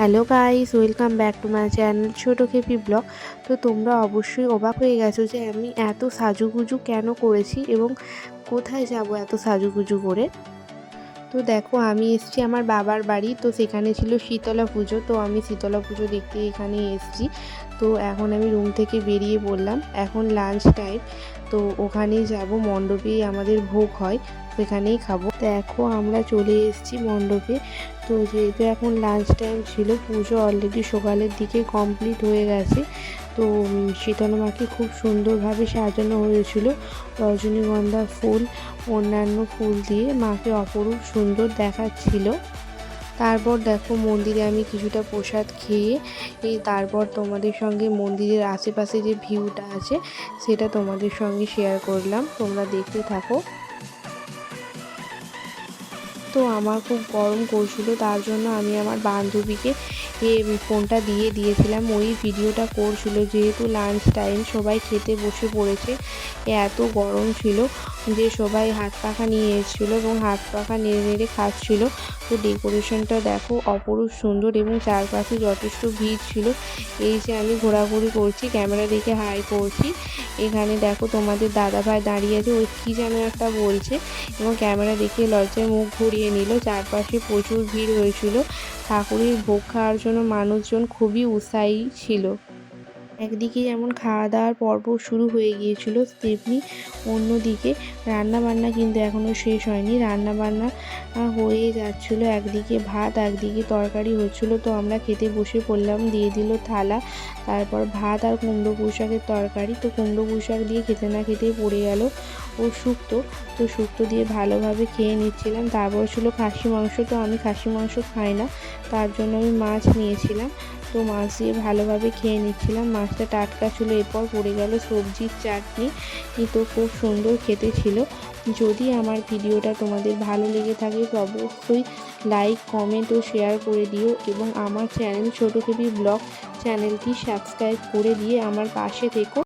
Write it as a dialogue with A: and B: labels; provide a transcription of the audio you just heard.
A: Hello guys, welcome back to my channel ছোটো খেপি blog. তো তোমরা অবশ্যই অবাক হয়ে গেছো যে আমি এত সাজুগুজু কেন করেছি এবং কোথায় যাব এত সাজুগুজু করে? তো দেখো, আমি এসছি আমার বাবার বাড়ি, তো সেখানে ছিল শীতলা পুজো, তো আমি শীতলা পুজো দেখতে এখানে এসছি। তো এখন আমি রুম থেকে বেরিয়ে পড়লাম। এখন লাঞ্চ টাইম তো ওখানেই যাব, মণ্ডপেই আমাদের ভোগ হয়, সেখানেই খাব। দেখো আমরা চলে এসেছি মণ্ডপে। তো যেহেতু এখন লাঞ্চ টাইম ছিল, পুজো অলরেডি সকালের দিকে কমপ্লিট হয়ে গেছে। তো শীতলা মাকে খুব সুন্দরভাবে সাজানো হয়েছিল। রজনীগন্ধা ফুল, অন্যান্য ফুল দিয়ে মাকে অপরূপ সুন্দর দেখাচ্ছিল। তারপর দেখো মন্দিরে আমি কিছুটা প্রসাদ খেয়ে তারপর তোমাদের সঙ্গে মন্দিরের আশেপাশে যে ভিউটা আছে, সেটা তোমাদের সঙ্গে শেয়ার করলাম। তোমরা দেখতে থাকো। তো আমার খুব গরম করছিল, তার জন্য আমি আমার বান্ধবীকে এ ফোনটা দিয়ে দিয়েছিলাম। ওই ভিডিওটা করছিল, যেহেতু লাঞ্চ টাইম সবাই খেতে বসে পড়েছে, এত গরম ছিল যে সবাই হাত পাখা নিয়ে এসেছিল এবং হাত পাখা নেড়ে নেড়ে খাচ্ছিল। তো ডেকোরেশনটা দেখো অপরূপ সুন্দর এবং চারপাশে যথেষ্ট ভিড় ছিল। এই যে আমি ঘোরাঘুরি করছি ক্যামেরা দেখে হাই করছি। এখানে দেখো তোমাদের দাদা ভাই দাঁড়িয়ে আছে, ওই কী যেন একটা বলছে এবং ক্যামেরা দেখে লজ্জায় মুখ ঘুরিয়ে নিল। চারপাশে প্রচুর ভিড় হয়েছিল। ঠাকুরের ভোগ খাওয়ার জন্য মানুষজন খুবই উৎসাহী ছিল। একদিকে যেমন খাওয়া দাওয়ার পর্ব শুরু হয়ে গিয়েছিল তেমনি অন্যদিকে রান্নাবান্না কিন্তু এখনও শেষ হয়নি। রান্নাবান্না হয়ে যাচ্ছিল, একদিকে ভাত, একদিকে তরকারি হচ্ছিল। তো আমরা খেতে বসে পড়লাম, দিয়ে দিল থালা, তারপর ভাত আর কুমড়ো পুঁই শাকের তরকারি। তো কুমড়ো পুঁই শাক দিয়ে খেতে না খেতেই পড়ে গেল। ও শুক্তো। তো শুক্তো দিয়ে ভালোভাবে খেয়ে নিচ্ছিলাম। তারপর ছিল খাসি মাংস। তো আমি খাসি মাংস খাই না। তার জন্য আমি মাছ নিয়েছিলাম। তো মাছ দিয়ে ভালোভাবে খেয়ে নিচ্ছিলাম। মাছটা টাটকা ছিল। এরপর পড়ে গেল সবজির চাটনি। তো খুব সুন্দর খেতে ছিল। যদি আমার ভিডিওটা তোমাদের ভালো লেগে থাকে অবশ্যই লাইক কমেন্ট ও শেয়ার করে দিও এবং আমার চ্যানেল ছোটো কেবি ব্লগ চ্যানেলটি সাবস্ক্রাইব করে দিয়ে আমার পাশে থেকো।